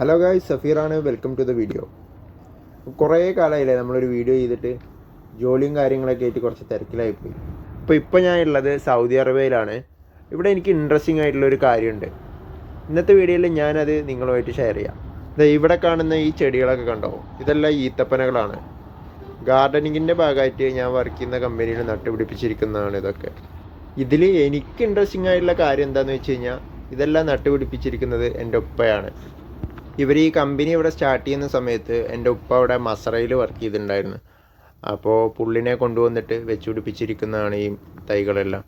Hello ഗായ് സഫീറാണ് welcome to the video കുറേ കാലമായില്ലേ നമ്മളൊരു വീഡിയോ ചെയ്തിട്ട് ജോലിയും കാര്യങ്ങളൊക്കെ ആയിട്ട് കുറച്ച് തിരക്കിലായിപ്പോയി അപ്പോൾ ഇപ്പോൾ ഞാൻ ഉള്ളത് സൗദി അറേബ്യയിലാണ് ഇവിടെ എനിക്ക് ഇൻട്രസ്റ്റിംഗ് ആയിട്ടുള്ള ഒരു കാര്യമുണ്ട്. ഇന്നത്തെ വീഡിയോയിൽ ഞാനത് നിങ്ങളുമായിട്ട് ഷെയർ ചെയ്യാം. ഇവിടെ കാണുന്ന ഈ ചെടികളൊക്കെ കണ്ടോ? ഇതെല്ലാം ഈത്തപ്പനകളാണ്. ഗാർഡനിങ്ങിന്റെ ഭാഗമായിട്ട് ഞാൻ വർക്ക് ചെയ്യുന്ന കമ്പനിയിൽ നട്ടുപിടിപ്പിച്ചിരിക്കുന്നതാണ് ഇതൊക്കെ. ഇതിൽ എനിക്ക് ഇൻട്രസ്റ്റിംഗ് ആയിട്ടുള്ള കാര്യം എന്താണെന്ന് വെച്ച് കഴിഞ്ഞാൽ ഇതെല്ലാം നട്ടുപിടിപ്പിച്ചിരിക്കുന്നത് എന്റെ ഉപ്പയാണ്. ഇവർ ഈ കമ്പനി ഇവിടെ സ്റ്റാർട്ട് ചെയ്യുന്ന സമയത്ത് എന്റെ ഉപ്പ അവിടെ മസറയിൽ വർക്ക് ചെയ്തിട്ടുണ്ടായിരുന്നു. അപ്പോൾ പുള്ളിനെ കൊണ്ടുവന്നിട്ട് വെച്ച് പിടിപ്പിച്ചിരിക്കുന്നതാണ് ഈ തൈകളെല്ലാം.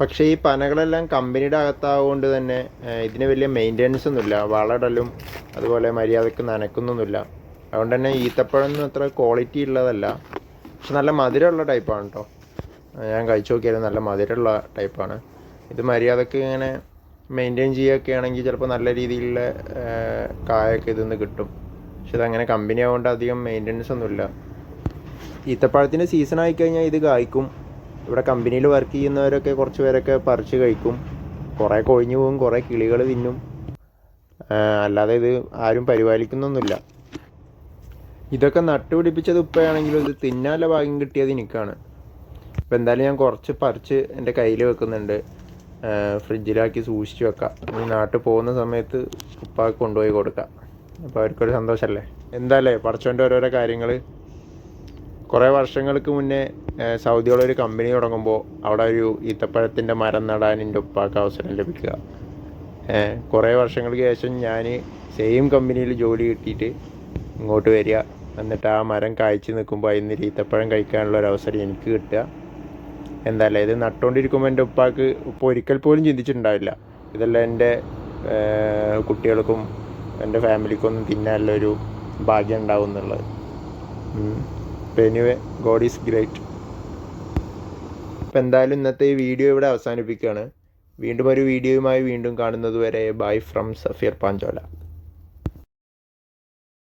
പക്ഷേ ഈ പനകളെല്ലാം കമ്പനിയുടെ അകത്താവുകൊണ്ട് തന്നെ ഇതിന് വലിയ മെയിന്റെനൻസ് ഒന്നുമില്ല. വളടലും അതുപോലെ മര്യാദയ്ക്ക് നനക്കുന്നൊന്നുമില്ല. അതുകൊണ്ട് തന്നെ ഈത്തപ്പഴമൊന്നും അത്ര ക്വാളിറ്റി ഉള്ളതല്ല. പക്ഷെ നല്ല മധുരമുള്ള ടൈപ്പാണ് കേട്ടോ ഞാൻ കഴിച്ചു നോക്കിയാലും നല്ല മധുരമുള്ള ടൈപ്പാണ് ഇത് മര്യാദയ്ക്ക് ഇങ്ങനെ മെയിന്റെയിൻ ചെയ്യുകയൊക്കെ ആണെങ്കിൽ ചിലപ്പോൾ നല്ല രീതിയിലുള്ള കായൊക്കെ ഇതിൽ നിന്ന് കിട്ടും. പക്ഷെ ഇതങ്ങനെ കമ്പനി ആയതുകൊണ്ട് അധികം മെയിന്റെനൻസ് ഒന്നുമില്ല. ഈത്തപ്പഴത്തിന്റെ സീസൺ ആയിക്കഴിഞ്ഞാൽ ഇത് കായ്ക്കും. ഇവിടെ കമ്പനിയിൽ വർക്ക് ചെയ്യുന്നവരൊക്കെ കുറച്ച് പേരൊക്കെ പറിച്ച് കഴിക്കും. കുറേ കൊഴിഞ്ഞു പോകും കുറേ കിളികൾ തിന്നും. അല്ലാതെ ഇത് ആരും പരിപാലിക്കുന്നൊന്നുമില്ല. ഇതൊക്കെ നട്ടുപിടിപ്പിച്ചത് ഉപ്പയാണെങ്കിലും ഇത് തിന്നാനുള്ള ഭാഗ്യം കിട്ടിയത് എനിക്കാണ്. അപ്പോൾ എന്തായാലും ഞാൻ കുറച്ച് പറിച്ച് എന്റെ കയ്യിൽ വെക്കുന്നുണ്ട്. ഫ്രിഡ്ജിലാക്കി സൂക്ഷിച്ച് വെക്കാം. ഇനി നാട്ടിൽ പോകുന്ന സമയത്ത് ഉപ്പാക്ക് കൊണ്ടുപോയി കൊടുക്കാം. അപ്പോൾ അവർക്കൊരു സന്തോഷമല്ലേ എന്താല്ലേ പടച്ചോന്റെ ഓരോരോ കാര്യങ്ങൾ കുറേ വർഷങ്ങൾക്ക് മുന്നേ സൗദിയുടെ ഒരു കമ്പനി തുടങ്ങുമ്പോൾ അവിടെ ഒരു ഈത്തപ്പഴത്തിന്റെ മരം നടാൻ എന്റെ ഉപ്പാക്ക് അവസരം ലഭിക്കുക. കുറേ വർഷങ്ങൾക്ക് ശേഷം ഞാൻ സെയിം കമ്പനിയിൽ ജോലി കിട്ടിയിട്ട് ഇങ്ങോട്ട് വരിക. എന്നിട്ട് ആ മരം കായ്ച്ചു നിൽക്കുമ്പോൾ അതിൽ നിന്ന് ഈത്തപ്പഴം കഴിക്കാനുള്ള ഒരു അവസരം എനിക്ക് കിട്ടുക. എന്തായാലും ഇത് നട്ടുകൊണ്ടിരിക്കുമ്പോൾ എന്റെ ഉപ്പാക്ക് ഉപ്പ ഒരിക്കൽ പോലും ചിന്തിച്ചിട്ടുണ്ടാവില്ല. ഇതെല്ലാം എന്റെ കുട്ടികൾക്കും എന്റെ ഫാമിലിക്കൊന്നും തിന്നാനുള്ള ഒരു ഭാഗ്യം ഉണ്ടാവും എന്നുള്ളത്. എനിവേ ഗോഡ് ഈസ് ഗ്രേറ്റ് അപ്പം എന്തായാലും ഇന്നത്തെ ഈ വീഡിയോ ഇവിടെ അവസാനിപ്പിക്കുകയാണ്. വീണ്ടും ഒരു വീഡിയോയുമായി വീണ്ടും കാണുന്നത് വരെ ബൈ ഫ്രം സഫീർ പാഞ്ചോല.